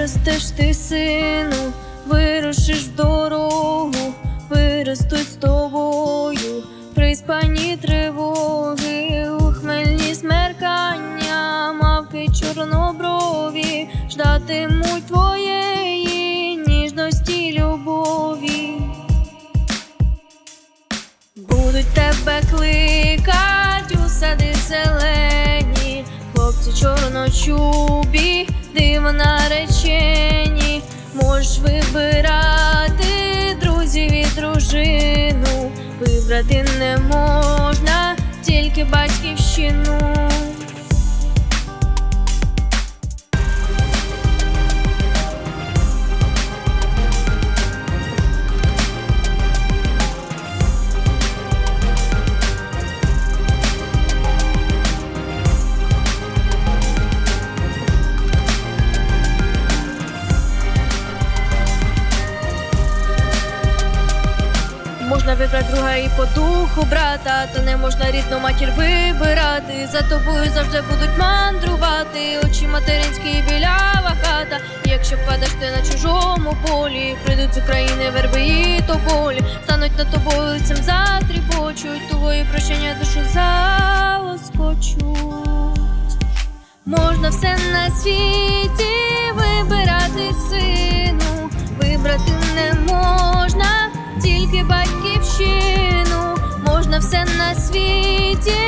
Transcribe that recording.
Виростеш ти, сину, вирушиш в дорогу, виростуть з тобою, приспані тривоги, у хмельні смеркання, мавки чорноброві, ждатимуть твоєї ніжності, любові. Будуть тебе кликать у сади зелені, хлопці чорночубі, наречені, можеш вибирати друзів і дружину, вибрати не можна, тільки батьківщину. Можна вибрати друга і по духу брата, та не можна рідну матір вибирати. За тобою завжди будуть мандрувати. Очі материнські білява хата. Якщо впадеш ти на чужому полі, прийдуть з України верби і тополі, стануть над тобою лицем затріпочуть, твої прощення душу залоскочуть. Можна все на світі вибирати сину, на світі.